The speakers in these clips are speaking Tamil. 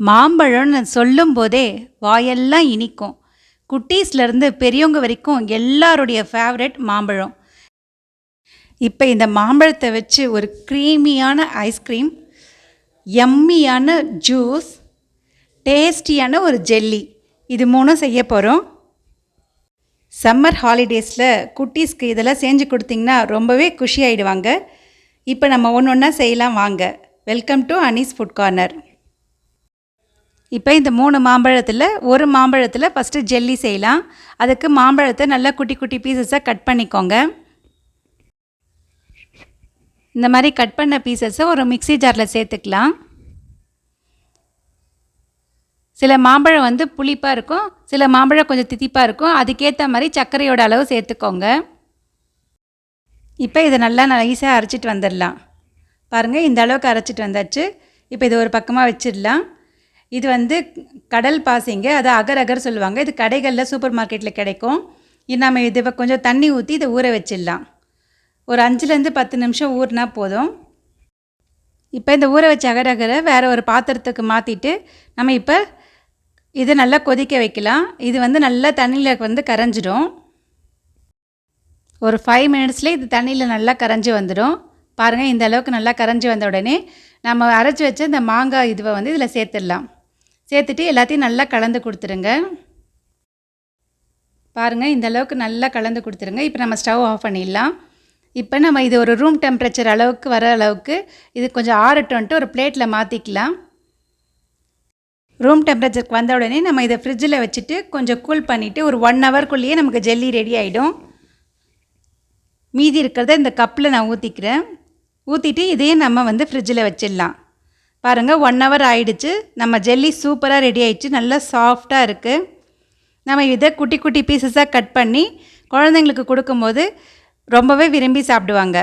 மாம்பழம்னு சொல்லும் போதே வாயெல்லாம் இனிக்கும். குட்டீஸ்லேருந்து பெரியவங்க வரைக்கும் எல்லாருடைய ஃபேவரட் மாம்பழம். இப்போ இந்த மாம்பழத்தை வச்சு ஒரு க்ரீமியான ஐஸ்கிரீம் எம்மியான ஜூஸ் டேஸ்டியான ஒரு ஜெல்லி இது மூணும் செய்ய போகிறோம் சம்மர் ஹாலிடேஸில் குட்டீஸ்க்கு இதெல்லாம் செஞ்சு கொடுத்தீங்கன்னா ரொம்பவே குஷி ஆகிடுவாங்க இப்போ நம்ம ஒன்று ஒன்றா செய்யலாம் வாங்க. Welcome to Anees food corner இப்போ இந்த மூணு மாம்பழத்தில் ஒரு மாம்பழத்தில் ஃபஸ்ட்டு ஜெல்லி செய்யலாம். அதுக்கு மாம்பழத்தை நல்லா குட்டி குட்டி பீசஸாக கட் பண்ணிக்கோங்க. இந்த மாதிரி கட் பண்ண பீசஸை ஒரு மிக்ஸி ஜாரில் சேர்த்துக்கலாம். சில மாம்பழம் வந்து புளிப்பாக இருக்கும். சில மாம்பழம் கொஞ்சம் தித்திப்பாக இருக்கும். அதுக்கேற்ற மாதிரி சர்க்கரையோட அளவு சேர்த்துக்கோங்க. இப்போ இதை நல்லா நைஸாக அரைச்சிட்டு வந்துடலாம். பாருங்கள் இந்த அளவுக்கு அரைச்சிட்டு வந்தாச்சு. இப்போ இது ஒரு பக்கமாக வச்சிடலாம். இது வந்து கடல் பாசிங்க அது அகர் அகர் சொல்லுவாங்க. இது கடைகளில் சூப்பர் மார்க்கெட்டில் கிடைக்கும். இது நம்ம இது கொஞ்சம் தண்ணி ஊற்றி இதை ஊற வச்சிடலாம். ஒரு அஞ்சுலேருந்து பத்து நிமிஷம் ஊறினா போதும். இப்போ இந்த ஊற வச்ச அகர் அகரை வேறு ஒரு பாத்திரத்துக்கு மாற்றிட்டு நம்ம இப்போ இதை நல்லா கொதிக்க வைக்கலாம். இது வந்து நல்லா தண்ணியில் வந்து கரைஞ்சிடும். ஒரு ஃபைவ் மினிட்ஸ்லேயே இது தண்ணியில் நல்லா கரைஞ்சி வந்துடும். பாருங்கள் இந்த அளவுக்கு நல்லா கரைஞ்சி வந்த உடனே நம்ம அரைச்சி வச்ச இந்த மாங்காய் இதுவை வந்து இதில் சேர்த்துடலாம். சேர்த்துட்டு எல்லாத்தையும் நல்லா கலந்து கொடுத்துருங்க. பாருங்கள் இந்த அளவுக்கு நல்லா கலந்து கொடுத்துருங்க. இப்போ நம்ம ஸ்டவ் ஆஃப் பண்ணிடலாம். இப்போ நம்ம இது ஒரு ரூம் டெம்பரேச்சர் அளவுக்கு வர அளவுக்கு இது கொஞ்சம் ஆறட்டும்ன்ட்டு ஒரு பிளேட்டில் மாற்றிக்கலாம் ரூம் டெம்பரேச்சருக்கு வந்த உடனே நம்ம இதை ஃப்ரிட்ஜில் வச்சுட்டு கொஞ்சம் கூல் பண்ணிவிட்டு ஒரு ஒன் ஹவர்க்குள்ளேயே நமக்கு ஜெல்லி ரெடி ஆகிடும் மீதி இருக்கிறத இந்த கப்பில் நான் ஊற்றிக்கிறேன் ஊற்றிட்டு இதையும் நம்ம வந்து ஃப்ரிட்ஜில் வச்சிடலாம். பாருங்கள் ஒன் ஹவர் ஆயிடுச்சு. நம்ம ஜெல்லி சூப்பராக ரெடி ஆயிடுச்சு. நல்லா சாஃப்டாக இருக்குது நம்ம இதை குட்டி குட்டி பீசஸாக கட் பண்ணி குழந்தைங்களுக்கு கொடுக்கும்போது ரொம்பவே விரும்பி சாப்பிடுவாங்க.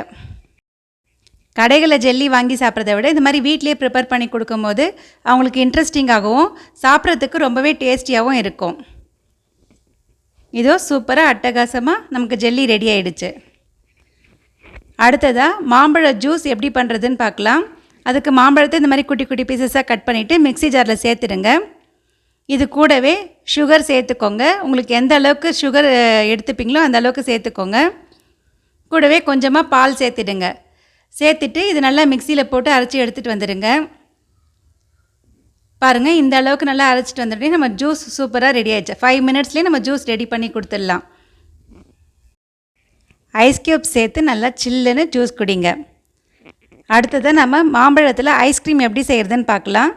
கடைகளில் ஜெல்லி வாங்கி சாப்பிட்றத விட இந்த மாதிரி வீட்லேயே ப்ரிப்பேர் பண்ணி கொடுக்கும்போது அவங்களுக்கு இன்ட்ரெஸ்டிங்காகவும் சாப்பிட்றதுக்கு ரொம்பவே டேஸ்டியாகவும் இருக்கும். இதோ சூப்பராக அட்டகாசமாக நமக்கு ஜெல்லி ரெடி ஆயிடுச்சு. அடுத்ததாக மாம்பழ ஜூஸ் எப்படி பண்ணுறதுன்னு பார்க்கலாம். அதுக்கு மாம்பழத்தை இந்த மாதிரி குட்டி குட்டி பீசஸாக கட் பண்ணிவிட்டு மிக்ஸி ஜாரில் சேர்த்துடுங்க. இது கூடவே சுகர் சேர்த்துக்கோங்க. உங்களுக்கு எந்த அளவுக்கு சுகர் எடுத்துப்பீங்களோ அந்த அளவுக்கு சேர்த்துக்கோங்க. கூடவே கொஞ்சமாக பால் சேர்த்துடுங்க. சேர்த்துட்டு இது நல்லா மிக்சியில் போட்டு அரைச்சி எடுத்துகிட்டு வந்துடுங்க. பாருங்கள் இந்த அளவுக்கு நல்லா அரைச்சிட்டு வந்துட்டு நம்ம ஜூஸ் சூப்பராக ரெடி ஆயிடுச்சு. ஃபைவ் மினிட்ஸ்லேயே நம்ம ஜூஸ் ரெடி பண்ணி கொடுத்துடலாம். ஐஸ் க்யூப் சேர்த்து நல்லா சில்லுன்னு ஜூஸ் குடிங்க. அடுத்தது நம்ம மாம்பழத்தில் ஐஸ்கிரீம் எப்படி செய்கிறதுன்னு பார்க்கலாம்.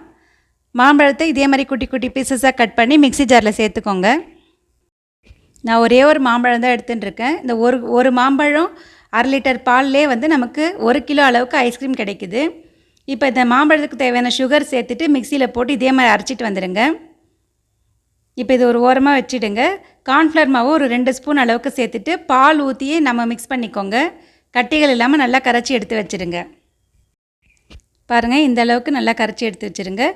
மாம்பழத்தை இதே மாதிரி குட்டி குட்டி பீசஸாக கட் பண்ணி மிக்ஸி ஜாரில் சேர்த்துக்கோங்க. நான் ஒரே ஒரு மாம்பழம் தான் எடுத்துட்டுருக்கேன் இந்த ஒரு ஒரு மாம்பழம் அரை லிட்டர் பால்லே வந்து நமக்கு ஒரு கிலோ அளவுக்கு ஐஸ்கிரீம் கிடைக்குது. இப்போ இந்த மாம்பழத்துக்கு தேவையான சுகர் சேர்த்துட்டு மிக்சியில் போட்டு இதே மாதிரி அரைச்சிட்டு வந்துடுங்க இப்போ இது ஒரு ஓரமாக வச்சுடுங்க. கார்ன்ஃப்ளவர் மாவு ஒரு ரெண்டு ஸ்பூன் அளவுக்கு சேர்த்துட்டு பால் ஊற்றியே நம்ம மிக்ஸ் பண்ணிக்கோங்க. கட்டிகள் இல்லாமல் நல்லா கரைச்சி எடுத்து வச்சுருங்க பாருங்கள் இந்த அளவுக்கு நல்லா கரைச்சி எடுத்து வச்சுருங்க.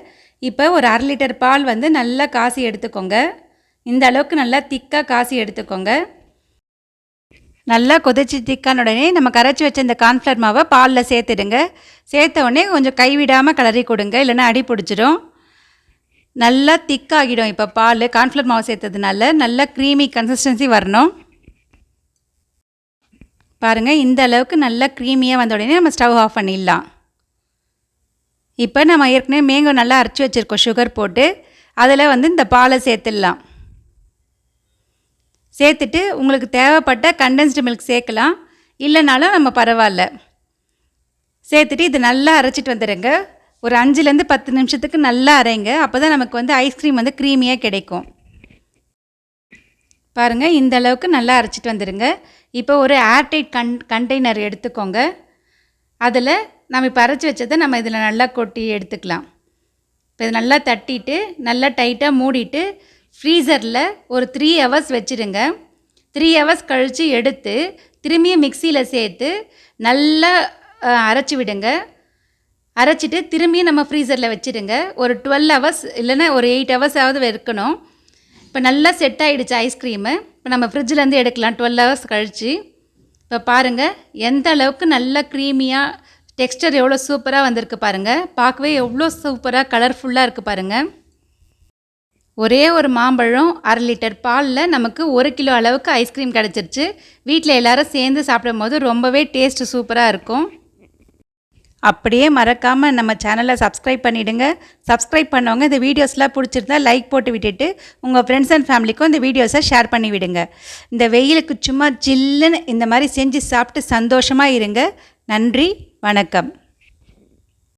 இப்போ ஒரு அரை லிட்டர் பால் வந்து நல்லா காசி எடுத்துக்கோங்க. இந்த அளவுக்கு நல்லா திக்காக காசி எடுத்துக்கோங்க. நல்லா கொதிச்சு திக்கான உடனே நம்ம கரைச்சி வச்ச இந்த கார்ன்ஃப்ளவர் மாவை பாலில் சேர்த்துடுங்க. சேர்த்த உடனே கொஞ்சம் கைவிடாமல் கிளறி கொடுங்க இல்லைன்னா அடி பிடிச்சிடும் நல்லா திக்காகிடும் இப்போ பால் கார்ன்ஃப்ளவர் மாவு சேர்த்ததுனால. நல்லா க்ரீமி கன்சிஸ்டன்சி வரணும். பாருங்கள் இந்த அளவுக்கு நல்லா க்ரீமியாக வந்த உடனே நம்ம ஸ்டவ் ஆஃப் பண்ணிடலாம். இப்போ நம்ம ஏற்கனவே மேங்கோ நல்லா அரைச்சி வச்சுருக்கோம் சுகர் போட்டு. அதில் வந்து இந்த பாலை சேர்த்துடலாம். சேர்த்துட்டு உங்களுக்கு தேவைப்பட்ட கண்டென்ஸ்டு மில்க் சேர்க்கலாம். இல்லைனாலும் நம்ம பரவாயில்ல. சேர்த்துட்டு இது நல்லா அரைச்சிட்டு வந்துடுங்க. ஒரு அஞ்சுலேருந்து பத்து நிமிஷத்துக்கு நல்லா அரைங்க. அப்போ தான் நமக்கு வந்து ஐஸ்கிரீம் வந்து க்ரீமியாக கிடைக்கும். பாருங்கள் இந்த அளவுக்கு நல்லா அரைச்சிட்டு வந்துடுங்க. இப்போ ஒரு ஏர்டைட் கன் கண்டெய்னர் எடுத்துக்கோங்க. அதில் நம்ம இப்போ அரைச்சி வச்சதை நம்ம இதில் நல்லா கொட்டி எடுத்துக்கலாம். இப்போ இது நல்லா தட்டிட்டு நல்லா டைட்டாக மூடிட்டு ஃப்ரீசரில் ஒரு த்ரீ ஹவர்ஸ் வச்சுருங்க. த்ரீ ஹவர்ஸ் கழித்து எடுத்து திரும்பியும் மிக்சியில் சேர்த்து நல்லா அரைச்சி விடுங்க. அரைச்சிட்டு திரும்பியும் நம்ம ஃப்ரீசரில் வச்சுருங்க. ஒரு டுவெல் ஹவர்ஸ் இல்லைன்னா ஒரு எயிட் ஹவர்ஸாவது இருக்கணும். இப்போ நல்லா செட் ஆகிடுச்சு ஐஸ்கிரீமு இப்போ நம்ம ஃப்ரிட்ஜிலேருந்து எடுக்கலாம். டுவெல் ஹவர்ஸ் கழித்து இப்போ பாருங்கள் எந்த அளவுக்கு நல்லா க்ரீமியாக டெக்ஸ்டர் எவ்வளோ சூப்பராக வந்திருக்கு பாருங்கள் பார்க்கவே எவ்வளோ சூப்பராக கலர்ஃபுல்லாக இருக்குது பாருங்கள் ஒரே ஒரு மாம்பழம் அரை லிட்டர் பாலில் நமக்கு ஒரு கிலோ அளவுக்கு ஐஸ்கிரீம் கிடச்சிருச்சு. வீட்டில் எல்லாரும் சேர்ந்து சாப்பிடும் போது ரொம்பவே டேஸ்ட் சூப்பராக இருக்கும். அப்படியே மறக்காமல் நம்ம சேனலை சப்ஸ்கிரைப் பண்ணிவிடுங்க சப்ஸ்கிரைப் பண்ணவங்க இந்த வீடியோஸ்லாம் பிடிச்சிருந்தா லைக் போட்டு விட்டுட்டு உங்கள் ஃப்ரெண்ட்ஸ் அண்ட் ஃபேமிலிக்கும் இந்த வீடியோஸை ஷேர் பண்ணி விடுங்க இந்த வெயிலுக்கு சும்மா ஜில்லுன்னு இந்த மாதிரி செஞ்சு சாப்பிட்டு சந்தோஷமாக இருங்க. நன்றி வணக்கம்.